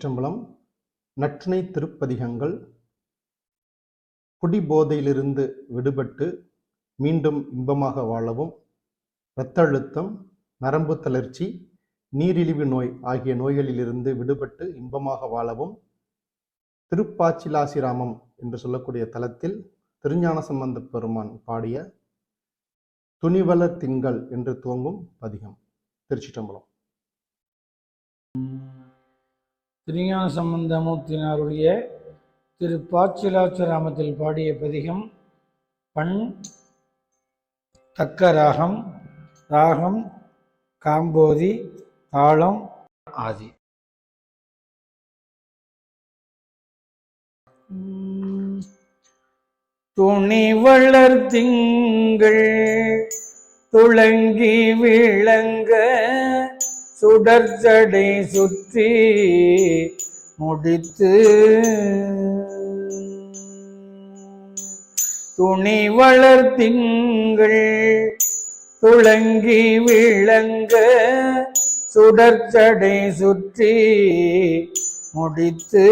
திருச்சிற்றம்பலம் நற்றிணை திருப்பதிகங்கள் குடிபோதையிலிருந்து விடுபட்டு மீண்டும் இன்பமாக வாழவும் இரத்த அழுத்தம் நரம்பு தளர்ச்சி நீரிழிவு நோய் ஆகிய நோய்களிலிருந்து விடுபட்டு இன்பமாக வாழவும் திருப்பாச்சிலாசிராமம் என்று சொல்லக்கூடிய தலத்தில் திருஞான சம்பந்த பெருமான் பாடிய துணிவளர் திங்கள் என்று துவங்கும் பதிகம் திருச்சிற்றம்பலம். திருஞான சம்பந்தமூர்த்தினாருடைய திரு பாச்சிலாச்சராமத்தில் பாடிய பதிகம் பண் தக்க ராகம் ராகம் காம்போதி தாளம் ஆதி. துணி வளர் திங்கள் துளங்கி விளங்க சுடர்ச்சடை சுற்றி முடித்து துணி வளர் திங்கள் துளங்கி விளங்க சுடர்ச்சடை சுற்றி முடித்து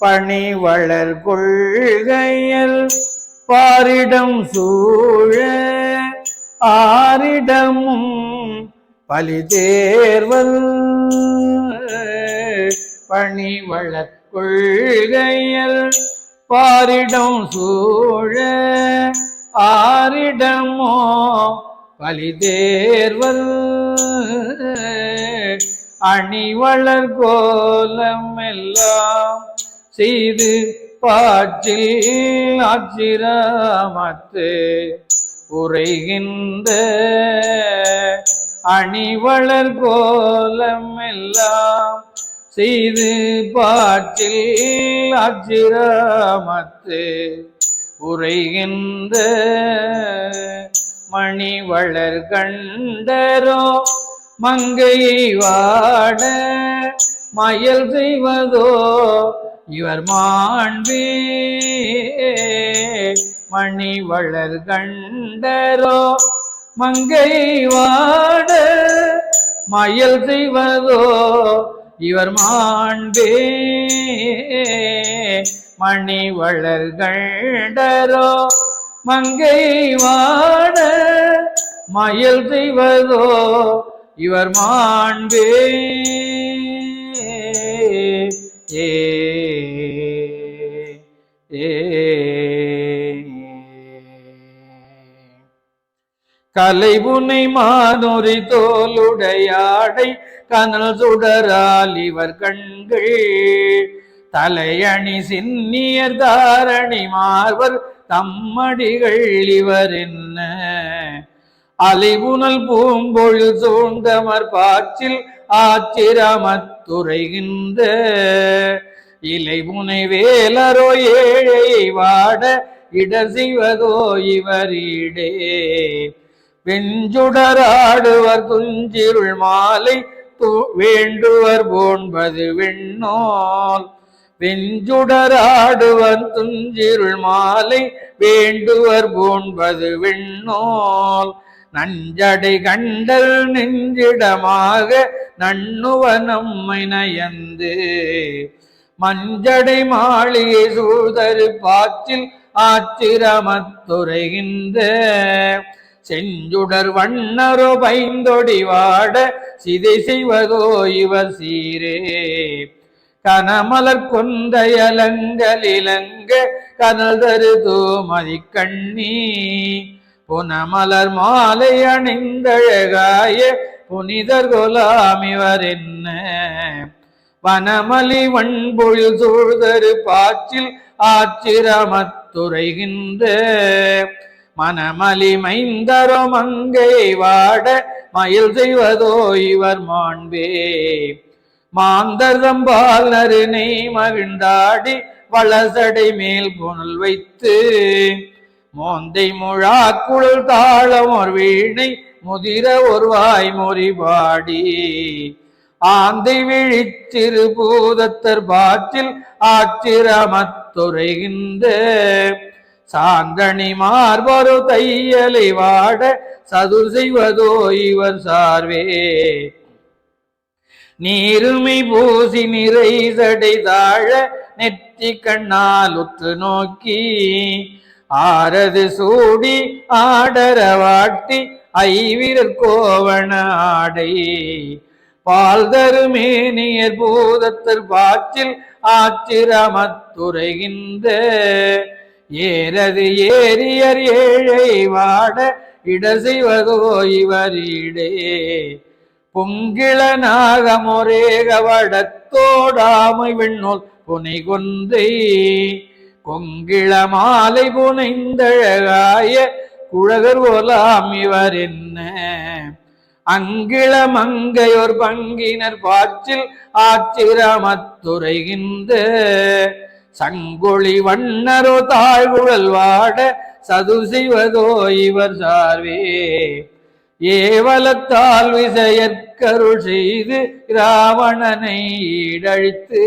பணி வளர் கொள்கையல் பாரிடம் சூழ ஆரிடமும் பலிதேர்வல் தேர்வல் கொள்கையல் பாரிடம் சூழ ஆரிடமோ பலிதேர்வல் அணிவளர் கோலம் எல்லாம் செய்து பாற்றில் ஆச்சிராமத்து உரைகின்ற அணிவளர் கோலம் எல்லாம் செய்து பாற்றில் ஆச்சிராமத்து உரைகின்ற மணிவளர் கண்டரோ மங்கையை வாட மயல் செய்வதோ இவர் மாண்பே மணி வளர் கண்டரோ மங்கை வாட மயல் செய்வதோ இவர் மாண்பே. மணி வளர் கண்டரோ மங்கை வாட மயல் செய்வதோ இவர் மாண்பே. ஏ கலைபுனை மானொரி தோலுடையாடை கனல் சுடரால் இவர் கண்கள். தலையணி சின்னியர் தாரணி மார்வர் தம்மடிகள் இவர் என்ன? அலைபுனல் பூம்பொழில் சூண்டமர் பாச்சில் ஆச்சிரமத்துறைகின்ற. இலைபுனை வேலரோ ஏழை வாட இடர் செய்வதோ இவரிடே வெஞ்சுடராடுவர் துஞ்சிருள் மாலை வேண்டுவர் போன்பது வெண்ணோல். வெஞ்சுடராடுவர் துஞ்சிருள் மாலை வேண்டுவர் போன்பது வெண்ணோல். நஞ்சடை கண்டல் நெஞ்சிடமாக நண்ணுவ நம்மை நயந்து. மஞ்சடை மாளிகை சூழ்தரு பாச்சில் ஆச்சிரமத்துறைகின்ற செஞ்சுடர் வண்ணரோ பைந்தொடி வாட சிதை செய்வதோ இவர் சீரே. கனமலர் கொந்தையலங்கலிலங்க கனல் தருதோ மதிக்கண்ணி புனமலர் மாலை அணிந்தழகாய புனிதர் கொலாம் என்ன? வனமலி வன்பொழில் சூழ்தரு பாச்சில் ஆச்சிரமத்துரைகின்ற மனமலி மைந்தரோ மங்கை வாட மயில் செய்வதோ இவர் மாண்பே. மாந்தர்தம்பால் நறுனை மகிழ்ந்தாடி வளசடை மேல் புனல் வைத்து. மோந்தை முழா குழல் தாளம் ஒரு வீணை முதிர ஒரு வாய் மொறிபாடி ஆந்தை விழித்திரு பூதத்தர் பாற்றில் ஆச்சிரமத்துறைகின்ற சாந்தணி மார்பரு தையலை வாட சதுர் செய்வதோ இவர் சார்வே. நீருமை பூசி நிறை சடை தாழ நெற்றி கண்ணால் உற்று நோக்கி ஆரது சூடி ஆடரவாட்டி ஐவிரர் கோவண ஆடை. பால் தருமேனியர் பூதத்தர் பாச்சில் ஆச்சிரமத்துரைகின்ற ஏறது ஏரியர் ஏழை வாட இட செய்வதோ இவரிடே. பொங்கிள நாகமுரேக வடத்தோடாமை விண்ணோல் புனை கொன்றை. கொங்கிள மாலை புனைந்தழகாய குழகர் ஓலாம் இவர் என்ன அங்கிள மங்கையோர் பங்கினர் பாச்சில் ஆச்சிரமத்துரைகின்ற சங்கொழி வண்ணரோ தாழ்வுழல் வாட சது செய்வதோ இவர் சார்வே. ஏவலத்தால் விசையற்கருள் செய்து ராவணனை ஈடழித்து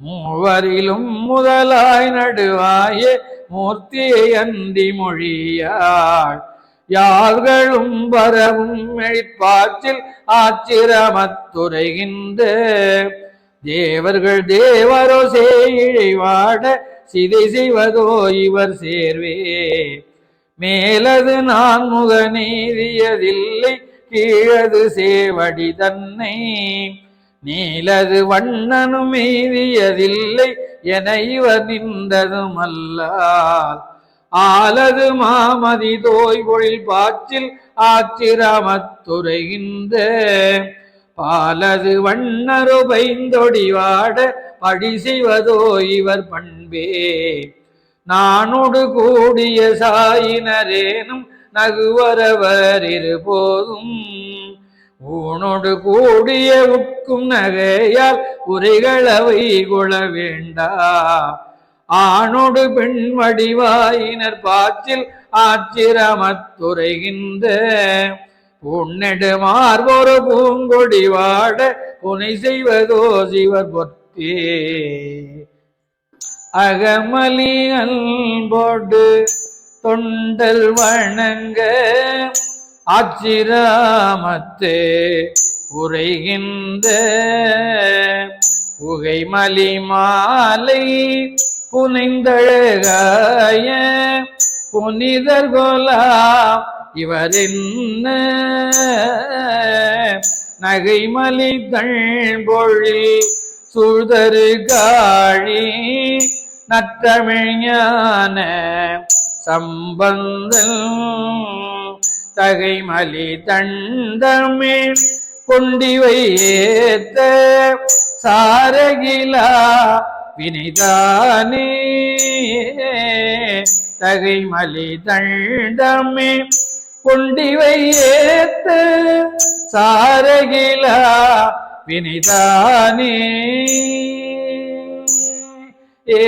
மூவரிலும் முதலாய் நடுவாய மூர்த்தியை அந்தி மொழியாள். யார்களும் வரவும் எழிற்பாச்சில் ஆச்சிரமத்துரைகின்ற தேவர்கள் தேவரோ சேழைவாட சிதை செய்வதோ இவர் சேர்வே. மேலது நான் முக நீதியதில்லை கீழது சேவடி தன்னை. நீலது வண்ணனும் மீதியதில்லை என இவர் நின்றதும் அல்லால் ஆலது மாமதி தோய் பொழில் பாச்சில் ஆச்சிரமத்துரைகின்ற பாலது வண்ணரு பைந்தொடிவாட படி செய்வதோ இவர் பண்பே. நானோடு கூடிய சாயினரேனும் நகுவரவர் இருபோதும். ஊனோடு கூடிய உட்கும் நகையால் உரைகளவை கொள வேண்டா. ஆணோடு பெண் வடிவாயினர் பாற்றில் ஆச்சிரமத்துரைகின்ற உன்னெடுமார் ஒரு பூங்கொடி வாட புனை செய்வதோ சிவர் பொத்தே. அகமலி அன்போடு தொண்டல் வணங்க ஆச்சிராமத்தே உரைகின்ற புகைமலி மாலை புனைந்தழகாய புனிதர் கோலாம் இவர் என்ன நகைமலி தழ்பொழில் சுழ்தரு காழி நற்றமிழ்ஞான சம்பந்தல் தகைமலி தண்டமிழ் கொண்டிவை ஏத்த சாரகிலா வினைதானே தகைமலி தண்டமே கொண்டிவை ஏத்து சாரகிலா வினிதானே. ஏ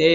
ஏ